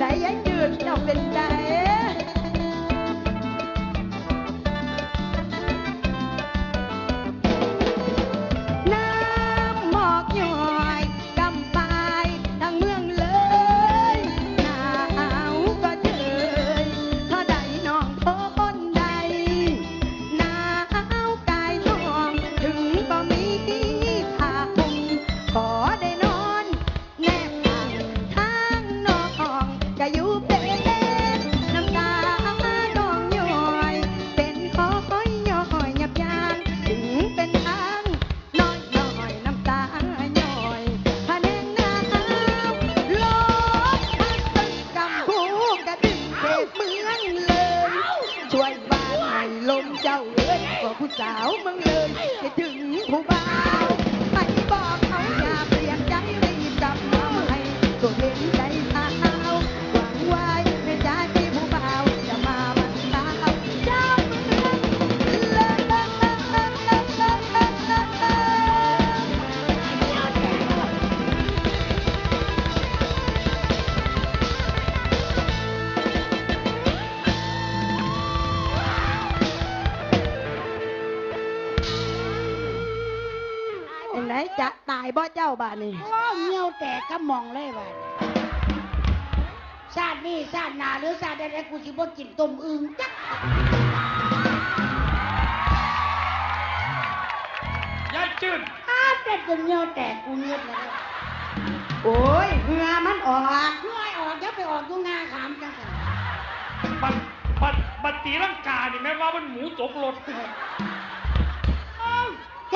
ไดยายจื บ่เจ้าบ้านนี่โอ้เงี้ยวแตกกระหมองเลยว่ะชาตินี้ชาติหน้าหรือชาติใดๆกูสิบ่กินต้มอึ่งจักยายจืดอ้าแต่จนเงี้ยวแตกกูเงียบแล้วโอ้ยเหงือมันออกเมื่อยออกจะไปออกอยู่งาขามจังซั่นบัดบัดบัดตีลังกานี่แม่ว่ามันหมูตกรถเ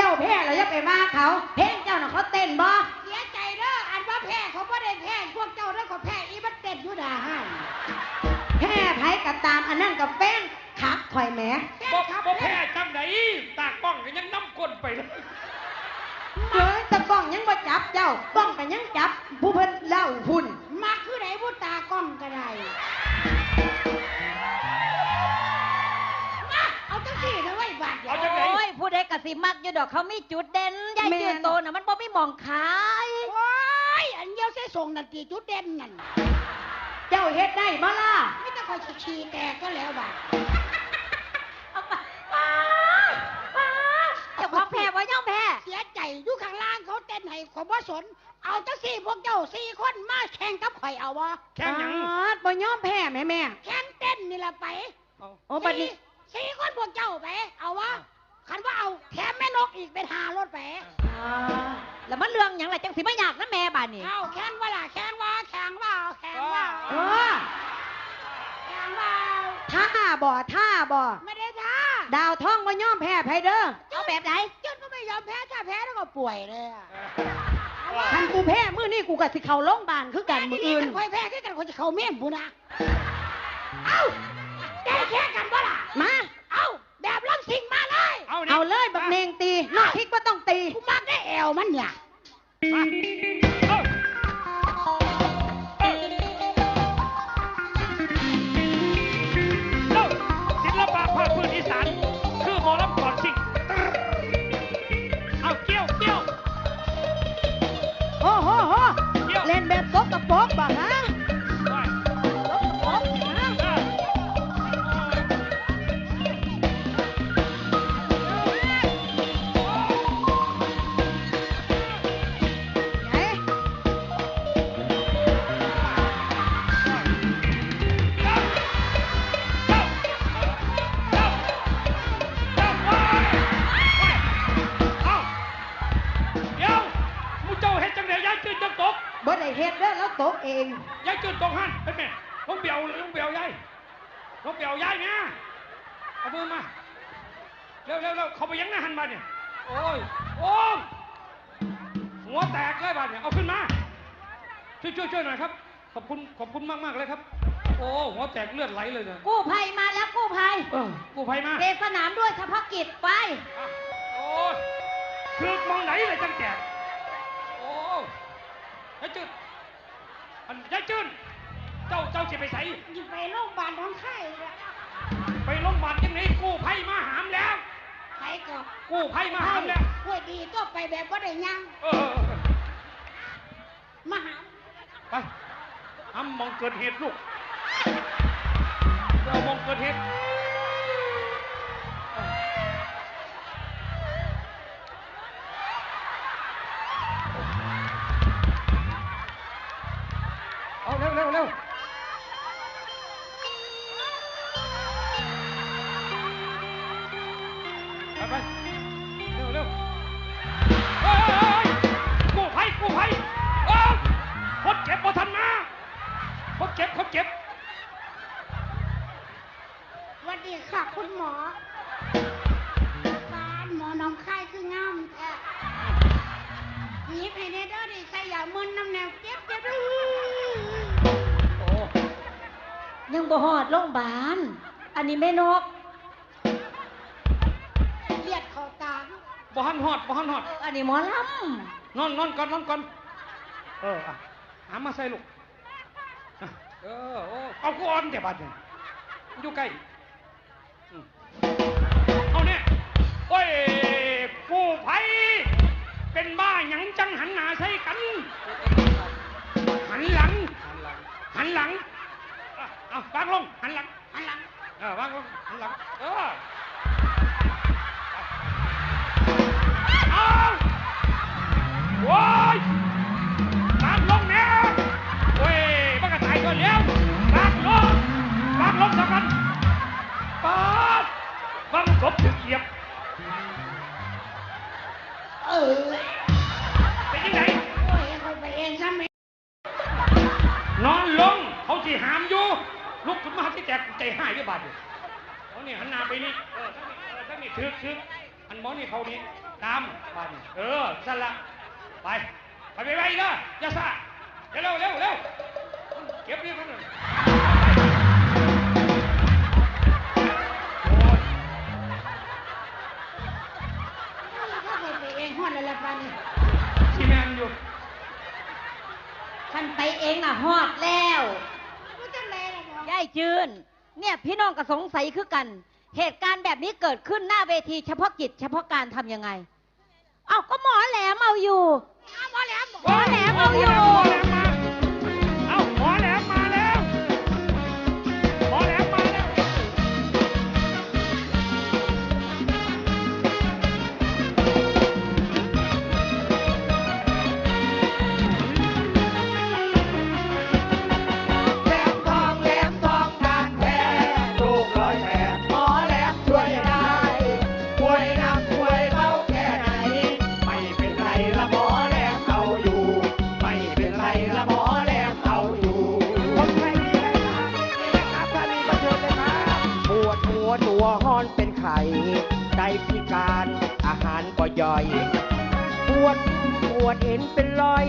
จ้าแพ้แล้วจะไปว่าเขา เพลงเจ้าน่ะเขาเต้นบ่เสียใจเด้ออันว่าแพ้เขาบ่ได้แพ้พวกเจ้าได้ก็แพ้อีมันเต้นอยู่ด่าให้แพ้ไผก็ตามอันนั้นกับแป้งขับข่อยแหมบ่บ่แพ้จังไหนตากล้องก็ยังน้ำก้นไปเลยเฮ้ยแตะบ้องยังบ่จับเจ้าบ้องก็ยังจับผู้เพิ่นเล่าพุ่นมักคือไหนผู้ตากล้องก็ได้ ใดกสิมักอยู่ดอกเขามีจุดเด่นยายจืดโตน่ะมันบ่มีหมองขายโอ้ยอันเดียวใส่ส่งนั่นตีจุดเด่นนั่นเจ้าเฮ็ดได้บ่ล่ะไม่ต้องคอยชี้แตกก็แล้วบาดเอาไปป้าป้าเจ้าของแพ้ว่าย่อมแพ้เสียใจอยู่ข้างล่างเขาเต้นให้ขอยบ่สน เอาจังสี่พวกเจ้าสี่คนมาแข่งกับข่อยเอาวะแค่หยังอ๊าดบ่ยอมแพ้แม่แม่แข่งเต้นนี่ละไปเอาโอ้บัดนี้สี่สี่คนพวกเจ้าไป เอาวะ คันว่าเอาแถมแม่นกอีกเป็นหารถไปอ่าแล้วมันเรื่องหยังล่ะจังสิมาอยากนะแม่บ้านนี่เอาแข่งว่าล่ะแข่งว่าแข่งว่าแข่งว่าเออแข่งว่าท่าบ่ท่าบ่ไม่ได้ท้าดาวท่องบ่ยอมแพ้ไผเด้อเอาแบบไหนจุดก็ไม่ยอมแพ้ถ้าแพ้แล้วก็ป่วยเลยอะคันกูแพ้มื้อนี้กูก็สิเข้าโรงพยาบาลคือกันมื้ออื่นคอยแพ้คือกันคนจะเข้าเมี่ยมบุนะเอ้าได้แข่งกันบ่ล่ะมา นี่เอาเลยบักเนงตีนอกคิกว่าต้องตี กูมักได้แอวมันเนี่ย มาเอาเอา เอามือมาเร็วเร็วเร็วเขาไปยังหน้าหันมาเนี่ยโอ้ยโอ้ยหัวแตกเลยบาดเนี่ยเอาขึ้นมาช่วยช่วยช่วยหน่อยครับขอบคุณขอบคุณมากมากๆเลยครับ โอ้หัวแตกเลือดไหลเลยเนี่ยกู้ภัยมาแล้วกู้ภัยเออกู้ภัยมาเทสนามด้วยเฉพาะกิจไปอะโอ้ยคือมองไหนเลยจังแก่โอ้ยยายจืดอันยายจืดเจ้าเจ้าจะไปใส่อยู่ไปโรงพยาบาลท้องไข้เลย ไปโรงพยาบาลยังไงกู้ภัยมาหามแล้ว ไปกับกู้ภัยมาหามแล้วป่วยดีก็ไปแบบว่าได้ยังเออเออเออมาหาไปเทำมองเกิดเหตุลูกเรามองเกิดเหตุ นหอดเอออันนี้หมอลนอนนอนก่อนนอนก่อนเอออะหามาใส่ลูกอะเออโอ้เอากูอ่อนเดี๋ยวบัดเนี่ยอยู่ใกล้อืมเอาเนี่ยโอ้ยกู้ภัยเป็นบ้าหยังจังหันหน้าใส่กัน หันหลัง หันหลังอะเอาวางลงหันหลัง หันหลังเออวางลงหันหลังเออเอาโว้ยวางลงแน่โอ้ยมันก็ตายก่อนแล้ววางลงวางลงสักกันปาดวางกบถึงเหยียบเออเป็นยังไงโอ้ยเขาไปเองซะไหมนอนลงเขาจีหามอยู่ ลุกขึ้นมาที่แจกใจหายด้วยบาดอยู่เขานี่หันหน้าไปนี่เออทั้งนี้เออทั้งนี้ทึกอันหมอนี่เขานี่ ตามบาดนี่เออสั่นละไปไปไปไปเด้ออย่าซ่าเร็วเร็วเร็วเร็วเก็บนี่คนหนึ่งโอ้ยเขาไปเองฮอดแล้วละปันที่แมนอยู่ำคันไปเองน่ะฮอดแล้วรู้จังเลยล่ะหมอยายจืน เนี่ยพี่น้องก็สงสัยคือกัน เหตุการณ์แบบนี้เกิดขึ้นหน้าเวที เฉพาะกิจ เฉพาะการทำยังไง เอ้าก็หมอแหลมเอาอยู่เอาหมอแหลมหมอแหลมเอาอยู่ อาหารก็ย่อยปวดปวดเอ็นเป็นรอย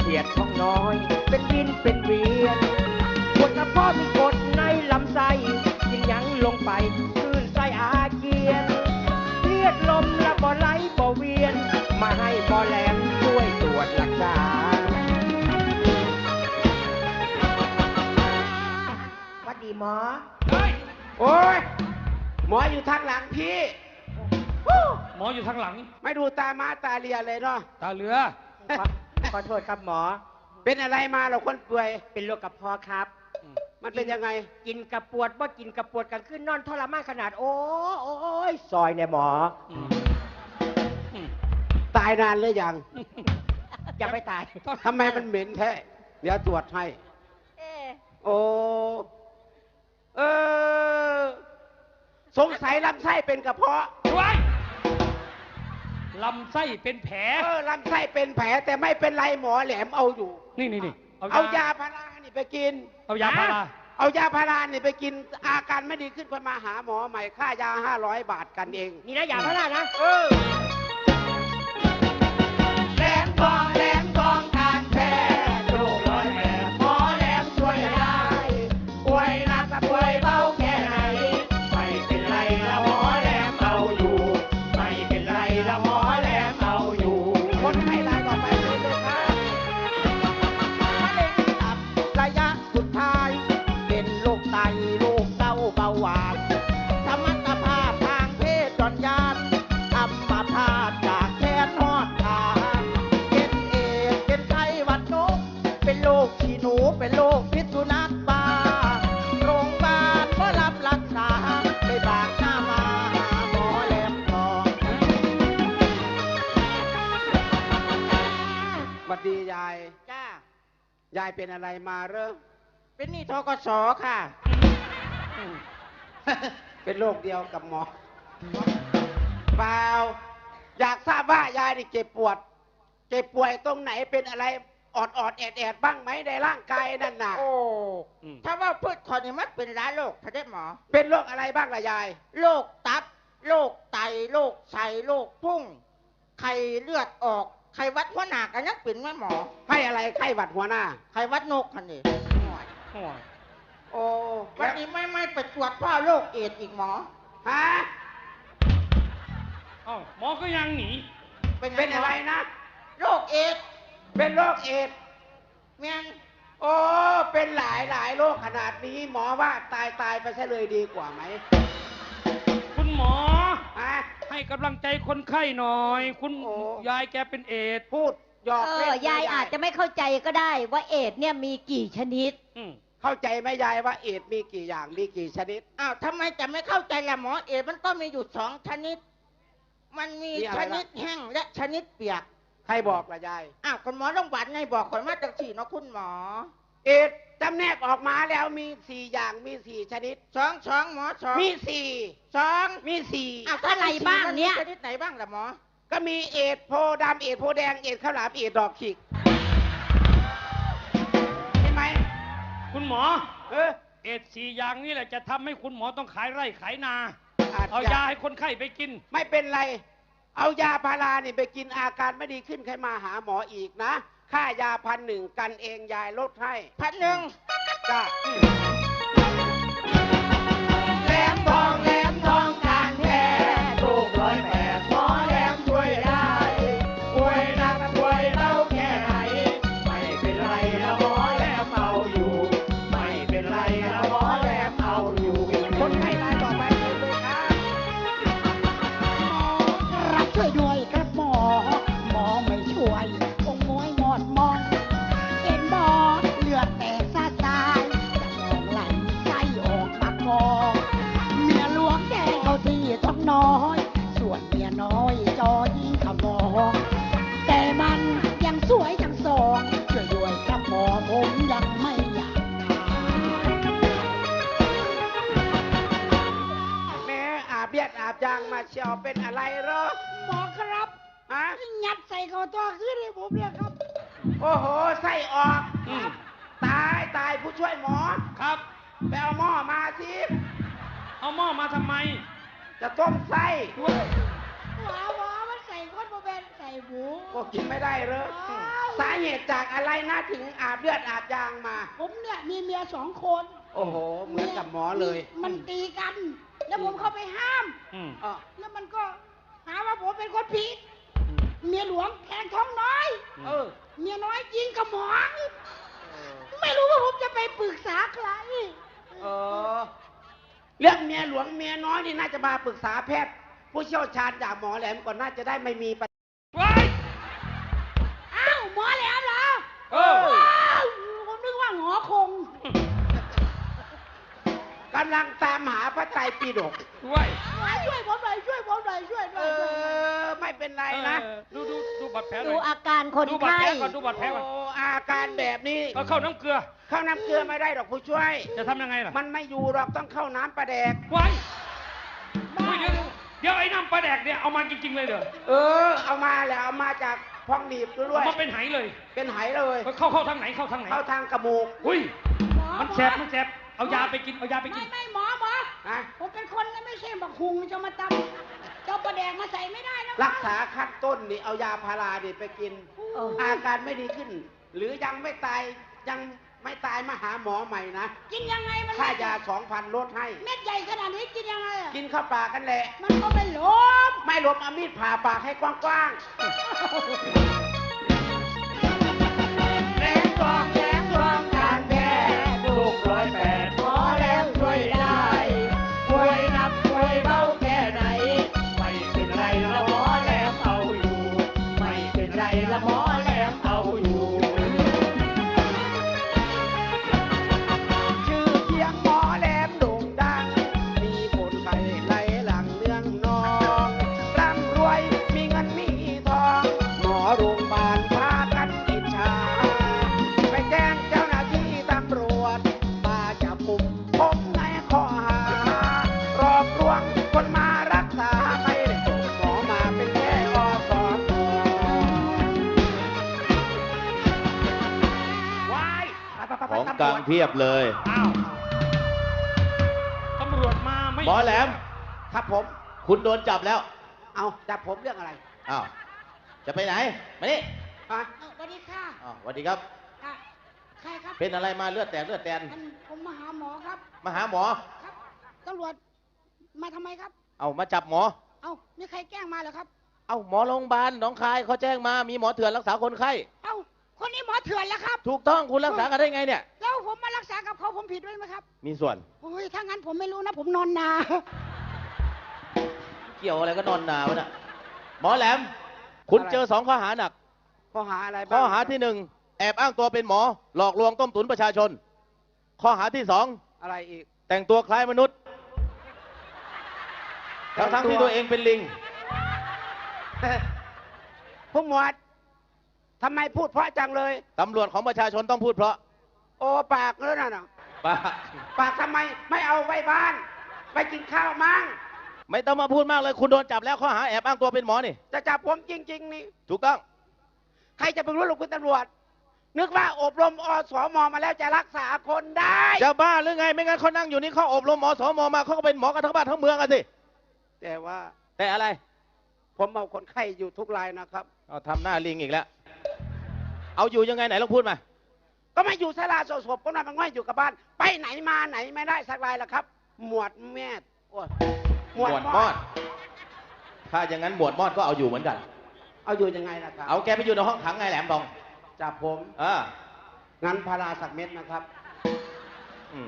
เสียดท้องน้อย เป็นวินเป็นเวียนปวดกระเพาะมีกรดในลำไส้กินหยังลงไปคลื่นไส้อาเจียนเลือดลมและบ่ไหลบ่เวียน มาให้บ่อแหลมช่วยตรวจรักษาวัดดีหมอเฮ้ยโอ้ย หมออยู่ทางหลังพี่ หมออยู่ทางหลัง ไม่ดูตามาตาเรียเลยเนาะ ตาเรือขอขอโทษครับหมอ เป็นอะไรมาเราคนป่วย เป็นโรคกระเพาะครับ มันเป็นยังไง กินกระปวดบ่กินกระปวดกันขึ้นนอนทรมานขนาดโอ้โอ้ยซอยเนี่ยหมออืมอืมตายนานหรือยัง อย่าไปตาย ทำไมมันเหม็นแท้ เดี๋ยวตรวจให้ เอ๊ะโอ้ เออ สงสัยลำไส้เป็นกระเพาะ ช่วย ลำไส้เป็นแผล เออลำไส้เป็นแผลแต่ไม่เป็นไรหมอแหลมเอาอยู่ นี่นี่นี่เอายาพารานี่ไปกิน เอายาพาราเอายาพารานี่ไปกินอาการไม่ดีขึ้นพอมาหาหมอใหม่ค่ายาห้าร้อยบาทกันเอง นี่นะอย่าพลาดนะเออ เป็นอะไรมาเหรอเป็นหนี่ทกศค่ะ เป็นโรคเดียวกับหมอเปล่าอยากทราบว่ายายนี่เจ็บปวด เจ็บป่วยตรงไหนเป็นอะไรออดออดๆแอดแอดๆบ้างไหมในร่างกายนั่นน่ะ โอ้ อืม ถ้าว่าพืชคนนี้มันเป็นร้ายโรคท่านได้หมอ เป็นโรคอะไรบ้างล่ะยาย โรคตับ โรคไต โรคไส้โรคพุ่ง ไข้เลือดออก ไข้หวัดหัวหนากันยังเป็นไหมหมอให้อะไรไข้หวัดหัวหน้าไข้หวัดนกคันนี้โอ้ยโอ้วันนี้ไม่ไม่ไปตรวจพ่อโรคเอดส์อีกหมอ ฮะเอ้าหมอก็ยังหนี เป็นเป็นอะไรนะ โรคเอดส์เป็นโรคเอดส์แม่งโอ้เป็นหลายหลายโรคขนาดนี้ หมอว่าตายตายไปซะเลยดีกว่าไหม คุณหมอฮะ ให้กำลังใจคนไข้หน่อย คุณโอ้ ยายแกเป็นเอดส์พูดหยอกเอเล่อนยายอาจจะไม่เข้าใจก็ได้ว่าเอดส์เนี่ยมีกี่ชนิด อืมเข้าใจไหมยายว่าเอดส์มีกี่อย่างมีกี่ชนิด อ้าวทำไมจะไม่เข้าใจล่ะหมอเอดส์มันก็มีอยู่สองชนิด มันมีมีอะไรชบ้าง นิดแห้งและชนิดเปียก ใครบอกล่ะยาย อ้าวคุณหมอโรงพยาบาลไงบอกคนมาจากสี่เนาะคุณหมอ เอดส์จำแนกออกมาแล้วมีสี่อย่างมีสี่ชนิด สองสองหมอสองมีสี่สองมีสี่อ้าวอะไรบ้างเนี่ย ชนิดไหนบ้างล่ะหมอ ก็มีเอดส์โพดำเอดส์โพแดงเอดส์ข้าวหลามเอดส์ดอกขิกเห็นไหมคุณหมอ เออเอดส์สี่อย่างนี่แหละจะทำให้คุณหมอต้องขายไร่ขายนา อาจเอาจะยาให้คนไข้ไปกิน ไม่เป็นไร เอายาพารานี่ไปกินอาการไม่ดีขึ้นใครมาหาหมออีกนะ ค่ายาพันหนึ่งกันเองยายลดให้พันหนึ่งจ้า ผู้ช่วยหมอครับ ไปเอาหม้อมาสิเอาหม้อมาทำไมจะต้มไส้หมอหมอมันใส่คนมาเป็นใส่หมู ก็กินไม่ได้เลยอ้าว สาเหตุจากอะไรนะถึงอาบเลือดอาบยางมา ผมเนี่ยมีเมียสองคนโอ้โห เหมือนกับหมอเลยมันตีกัน แล้วผมเข้าไปห้าม อืมเออแล้วมันก็หาว่าผมเป็นคนผิด เมียหลวงแทงท้องน้อย เออ เมียน้อยยิงกระหมอง ไม่รู้ว่าผมจะไปปรึกษาใครเออ เรื่องเมียหลวงเมียน้อยนี่น่าจะมาปรึกษาแพทย์ ผู้เชี่ยวชาญจากหมอแหลมก่อนน่าจะได้ไม่มีปัญไว้อ้าวหมอแหลมเหรอเอออ้าวผมนึกว่าหงอคง กำลังตามหาพระไตรปิฎกไว้ช่วยผมหน่อยช่วยผมหน่อยช่วยหเอน่อยช่วยหน่อยอ ไม่เป็นไรนะเออดูดูดูบัตรแผลหดูน่อยอาการคนดูบัตรไข้แผลก่อนดูบัตรแผลก่อนโอ้อาการแบบนี้ก็เข้าน้ำเกลือ เข้าน้ำเกลือไม่ได้หรอกผู้ช่วย จะทำยังไงล่ะมันไม่อยู่หรอกต้องเข้าน้ำประแดก ไว้อุ้ยเดี๋ยวเดี๋ยวไอ้น้ำปลาแดกเนี่ยเอามาจริงๆเลยเด้อเออ เอามาแล้วเอามาจากพองหนีบด้เอาวยมาเป็นไหเลยเป็นไหเลย เข้าเข้าทางไหนเข้าทางไหนเข้าทางกระมูก อุ้ยหมอมันแสบมันแสบเอายาไปกินเอายาไปกิไม่น ไม่หมอหมอ นะผมเป็นคนนะไม่ใช่บักคุงจะมาตำเจ้าประแดงมาใส่ไม่ได้นะรักษาขั้นต้นนี่เอายาพารานี่ไปกินเอออาการไม่ดีขึ้น หรือยังไม่ตายยังไม่ตายมาหาหมอใหม่นะ กินยังไงมันค่ายาสองพันลดให้ เม็ดใหญ่ขนาดนี้กินยังไงอะกินเข้าปากกันแหละ มันก็ไม่หลบไม่หลบเอามีดผ่าปากให้กว้างๆแรงกองางเพียบเลยอ้าวตำรวจมาไม่หมอแหลม ครับผม คุณโดนจับแล้วเอาจับผมเรื่องอะไรอ้าวจะไปไหนมานี่ฮะสวัสดีค่ะอ้าวสวัสดีครับ ค่ะใครครับเป็นอะไรมาเลือดแตกเลือดแตนอันผมมาหาหมอครับ มาหาหมอ ครับตำรวจมาทำไมครับ เอามาจับหมอ เอ้ามีใครแกล้งมาเหรอครับ เอาหมอโรงพยาบาลหนองคายเขาแจ้งมามีหมอเถื่อนรักษาคนไข้ เอ้า คนนี้หมอเถื่อนแล้วครับ ถูกต้องคุณรักษากันได้ไงเนี่ย แล้วผมมารักษากับเขาผมผิดด้วยไหมครับมีส่วนโอ้ยถ้างั้นผมไม่รู้นะ ผมนอนนา เกี่ยวอะไรก็นอนนาวะน่ะหมอแหลม คุณเจอสองข้อหาหนัก ข้อหาอะไรบ้างข้อหาที่หนึ่งแอบอ้างตัวเป็นหมอ หลอกลวงต้มตุ๋นประชาชน ข้อหาที่สองอะไรอีก แต่งตัวคล้ายมนุษย์ทั้งทั้งๆที่ตัวเองเป็นลิงผู้หมวด ทำไมพูดเพราะจังเลย ตำรวจของประชาชนต้องพูดเพราะโอ้ปากแล้วน่ะป้าปากทำไมไม่เอาไว้บ้าน ไปกินข้าวมั่งไม่ต้องมาพูดมากเลยคุณโดนจับแล้วข้อหาแอบอ้างตัวเป็นหมอนี่ จะจับผมจริง ๆ นี่ ถูกต้อง ใครจะไปรู้หรอกคุณตำรวจ นึกว่าอบรมอสมมาแล้วจะรักษาคนได้ จะบ้าหรือไง ไม่งั้นเขานั่งอยู่นี่เขาอบรมหมอสมมาเขาก็เป็นหมอกันทั้งบ้านทั้งเมืองอะสิ แต่ว่า แต่อะไร ผมเอาคนไข้อยู่ทุกรายนะครับเอาทำหน้าลิงอีกแล้ว เอาอยู่ยังไงไหนลองพูดมา ก็มาอยู่สลาโสศพก็นอนมันง่อยอยู่กับบ้าน ไปไหนมาไหนไม่ได้สักรายละครับ หมวดแม่ดโอ้ยหมวดมอด ถ้าอย่างนั้นหมวดมอดก็เอาอยู่เหมือนกัน เอาอยู่ยังไงล่ะครับ เอาแกไปอยู่ในห้องขังไงแหลมทองจับผมอ่างั้นพาราสักเม็ดนะครับ อืม